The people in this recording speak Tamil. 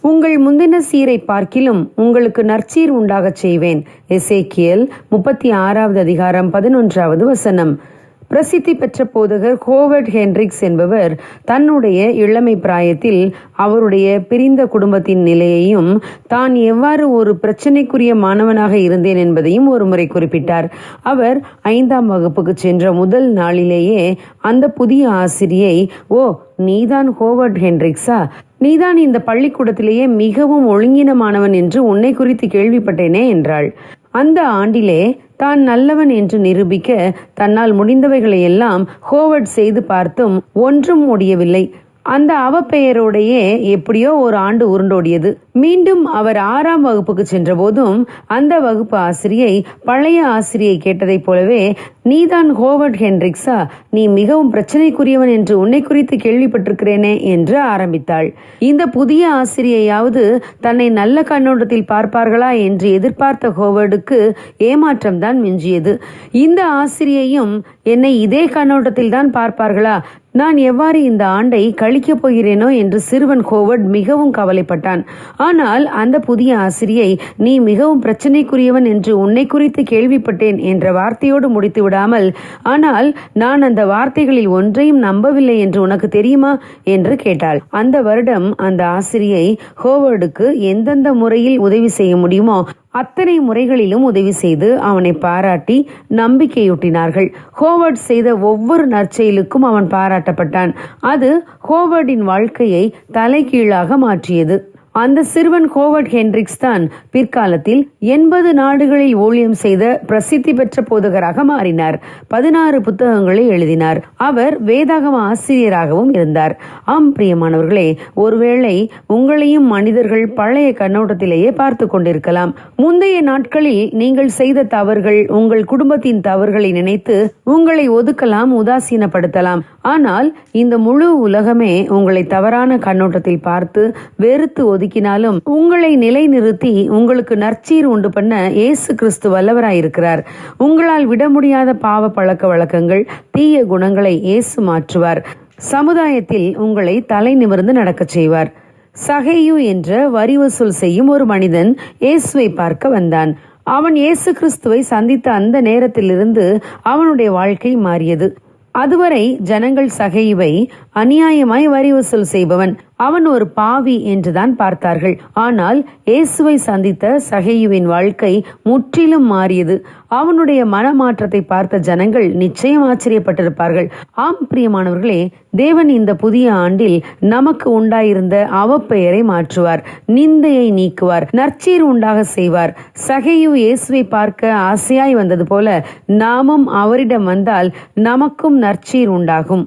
உங்கள் முந்தின சீரை பார்க்கிலும் உங்களுக்கு நற்சீர் உண்டாகச் செய்வேன். எசேக்கியல் முப்பத்தி ஆறாவது அதிகாரம் பதினொன்றாவது வசனம். பிரசித்தி பெற்ற போதகர் ஹோவர்ட் ஹென்ரிக்ஸ் என்பவர் தன்னுடைய இளமை பிராயத்தில் அவருடைய பிரிந்த குடும்பத்தின் நிலையையும் தான் எவ்வாறு ஒரு பிரச்சனைக்குரிய மாணவனாக இருந்தேன் என்பதையும் ஒரு முறை குறிப்பிட்டார். அவர் ஐந்தாம் வகுப்புக்கு சென்ற முதல் நாளிலேயே அந்த புதிய ஆசிரியை ஓ நீதான் ஹோவர்ட் ஹென்ரிக்ஸா? நீதான் இந்த பள்ளிக்கூடத்திலேயே மிகவும் ஒழுங்கினமானவன் என்று உன்னை குறித்து கேள்விப்பட்டேனே என்றாள். அந்த ஆண்டிலே தான் நல்லவன் என்று நிரூபிக்க தன்னால் முடிந்தவைகளை எல்லாம் ஹோவர்ட் செய்து பார்த்தும் ஒன்றும் முடியவில்லை. அந்த அவப்பெயரோடையே எப்படியோ ஒரு ஆண்டு உருண்டோடியது. மீண்டும் அவர் ஆறாம் வகுப்புக்கு சென்றபோதும் அந்த வகுப்பு ஆசிரியை பழைய ஆசிரியை கேட்டதைப் போலவே நீதான் ஹோவர்ட் ஹென்ரிக்ஸா? நீ மிகவும் பிரச்சனைக்குரியவன் என்று உன்னை குறித்து கேள்விப்பட்டிருக்கிறேனே என்று ஆரம்பித்தாள். இந்த புதிய ஆசிரியையாவது தன்னை நல்ல கண்ணோட்டத்தில் பார்ப்பார்களா என்று எதிர்பார்த்த ஹோவர்டுக்கு ஏமாற்றம்தான் மிஞ்சியது. இந்த ஆசிரியையும் என்னை இதே கண்ணோட்டத்தில் தான் பார்ப்பார்களா? நான் எவ்வாறு இந்த ஆண்டை கழிக்கப் போகிறேனோ என்று சிறுவன் ஹோவர்ட் மிகவும் கவலைப்பட்டான். ஆனால் அந்த புதிய ஆசிரியை நீ மிகவும் பிரச்சனைக்குரியவன் என்று உன்னை குறித்து கேள்விப்பட்டேன் என்ற வார்த்தையோடு முடித்து விடாமல் ஆனால் நான் அந்த வார்த்தைகளில் ஒன்றையும் நம்பவில்லை என்று உனக்கு தெரியுமா? என்று கேட்டாள். அந்த வருடம் அந்த ஆசிரியை ஹோவர்டுக்கு எந்தெந்த முறையில் உதவி செய்ய முடியுமோ அத்தனை முறைகளிலும் உதவி செய்து அவனை பாராட்டி நம்பிக்கையூட்டினார்கள். ஹோவர்ட் செய்த ஒவ்வொரு நற்செயலுக்கும் அவன் பாராட்டப்பட்டான். அது ஹோவர்டின் வாழ்க்கையை தலைகீழாக மாற்றியது. அந்த சிறுவன் ஹோவர்ட் ஹென்ரிக்ஸ் தான் பிற்காலத்தில் எண்பது நாடுகளில் ஊழியம் செய்த பிரசித்தி பெற்ற போதகராக மாறினார். பதினாறு புத்தகங்களை எழுதினார். அவர் வேதாகம ஆசிரியராகவும் இருந்தார். ஆம் பிரியமானவர்களே ஒருவேளை உங்களையும் மனிதர்கள் பழைய கண்ணோட்டத்திலேயே பார்த்து கொண்டிருக்கலாம். முந்தைய நாட்களில் நீங்கள் செய்த தவறுகள் உங்கள் குடும்பத்தின் தவறுகளை நினைத்து உங்களை ஒதுக்கலாம் உதாசீனப்படுத்தலாம். ஆனால் இந்த முழு உலகமே உங்களை தவறான கண்ணோட்டத்தில் பார்த்து வெறுத்து ஒதுக்கினாலும் உங்களை நிலைநிறுத்தி உங்களுக்கு நற்சீர் உண்டு பண்ண இயேசு கிறிஸ்து வல்லவராயிருக்கிறார் உங்களால் விட முடியாத பாவ பழக்க வழக்கங்கள் தீய குணங்களை இயேசு மாற்றுவார். சமுதாயத்தில் உங்களை தலை நிமிர்ந்து நடக்கச் செய்வார். சகையு என்ற வரி வசூல் செய்யும் ஒரு மனிதன் இயேசுவை பார்க்க வந்தான். அவன் இயேசு கிறிஸ்துவை சந்தித்த அந்த நேரத்திலிருந்து அவனுடைய வாழ்க்கை மாறியது. அதுவரை ஜனங்கள் சகைவை அநியாயமாய் வரி வசூல் செய்பவன். அவன் ஒரு பாவி என்றுதான் பார்த்தார்கள். ஆனால் இயேசுவை சந்தித்த சகையுவின் வாழ்க்கை முற்றிலும் மாறியது. அவனுடைய மனமாற்றத்தை பார்த்த ஜனங்கள் நிச்சயம் ஆச்சரியப்பட்டிருப்பார்கள். ஆம் பிரியமானவர்களே தேவன் இந்த புதிய ஆண்டில் நமக்கு உண்டாயிருந்த அவப்பெயரை மாற்றுவார் நிந்தையை நீக்குவார் நற்சீர் உண்டாக செய்வார். சகையு இயேசுவை பார்க்க ஆசையாய் வந்தது போல நாமும் அவரிடம் வந்தால் நமக்கும் நற்சீர் உண்டாகும்.